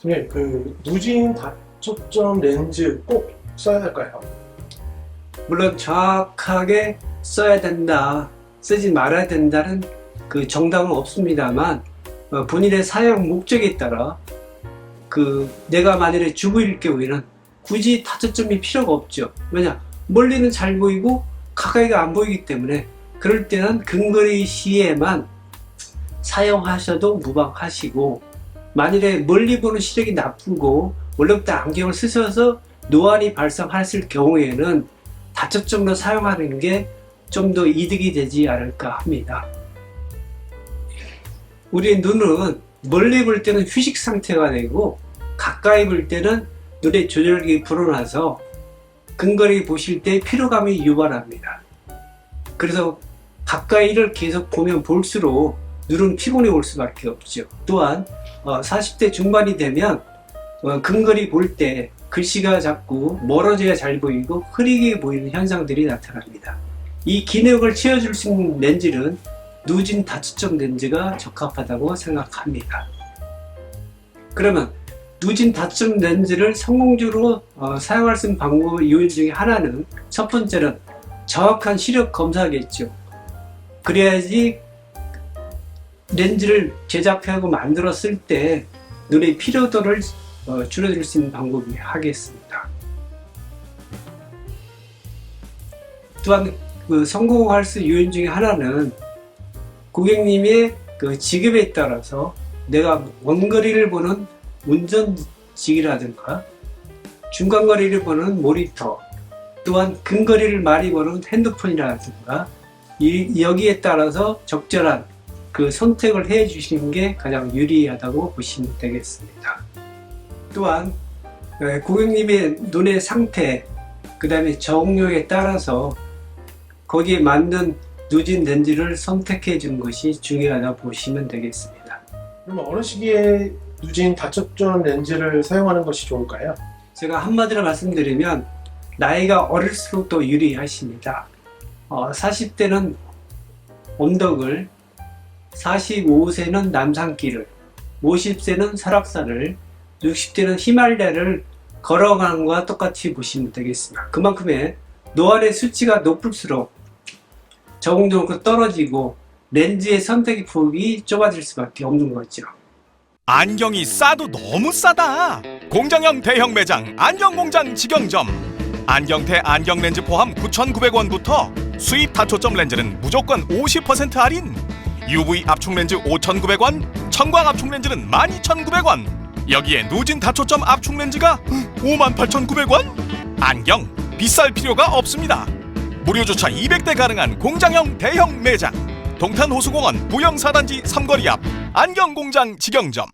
선생님, 그 누진 다초점 렌즈 꼭 써야 할까요? 물론 정확하게 써야 된다, 쓰지 말아야 된다는 그 정답은 없습니다만 어, 본인의 사용 목적에 따라 그 내가 만일에 주부일 경우에는 굳이 타초점이 필요가 없죠. 왜냐 멀리는 잘 보이고 가까이가 안 보이기 때문에 그럴 때는 근거리 시에만 사용하셔도 무방하시고 만일에 멀리 보는 시력이 나쁘고 원래부터 안경을 쓰셔서 노안이 발생했을 경우에는 다초점으로 사용하는 게 좀 더 이득이 되지 않을까 합니다. 우리 눈은 멀리 볼 때는 휴식 상태가 되고 가까이 볼 때는 눈의 조절기 불어나서 근거리 보실 때 피로감이 유발합니다. 그래서 가까이를 계속 보면 볼수록 눈은 피곤해 올 수밖에 없죠. 또한 어, 40대 중반이 되면 어, 근거리 볼 때 글씨가 자꾸 멀어져야 잘 보이고 흐리게 보이는 현상들이 나타납니다. 이 기능을 채워줄 수 있는 렌즈는 누진 다초점 렌즈가 적합하다고 생각합니다. 그러면 누진 다초점 렌즈를 성공적으로 어, 사용할 수 있는 방법 요인 중에 하나는 첫 번째는 정확한 시력 검사겠죠. 그래야지 렌즈를 제작하고 만들었을 때 눈의 피로도를 어, 줄여줄 수 있는 방법이 하겠습니다. 또한 그 성공할 수 요인 중에 하나는 고객님의 그 직업에 따라서 내가 원거리를 보는 운전직이라든가 중간거리를 보는 모니터 또한 근거리를 많이 보는 핸드폰이라든가 이, 여기에 따라서 적절한 그 선택을 해 주시는 게 가장 유리하다고 보시면 되겠습니다. 또한 에, 고객님의 눈의 상태, 그 다음에 정료에 따라서 거기에 맞는 누진 렌즈를 선택해 주는 것이 중요하다 보시면 되겠습니다. 그러면 어느 시기에 누진 다초점 렌즈를 사용하는 것이 좋을까요? 제가 한마디로 말씀드리면 나이가 어릴수록 더 유리하십니다. 어, 40대는 언덕을, 45세는 남산길을, 50세는 설악산을, 60대는 히말라야를 걸어가는 것과 똑같이 보시면 되겠습니다. 그만큼의 노안의 수치가 높을수록 적응적으로 떨어지고 렌즈의 선택의 폭이 좁아질 수밖에 없는 거죠. 안경이 싸도 너무 싸다. 공장형 대형 매장 안경공장 직영점. 안경테 안경 렌즈 포함 9,900원부터 수입 다초점 렌즈는 무조건 50% 할인. UV 압축 렌즈 5,900원, 청광 압축 렌즈는 12,900원. 여기에 누진 다초점 압축 렌즈가 58,900원? 안경 비쌀 필요가 없습니다. 무료 주차 200대 가능한 공장형 대형 매장. 동탄 호수공원 부영사단지 삼거리 앞 안경공장 직영점.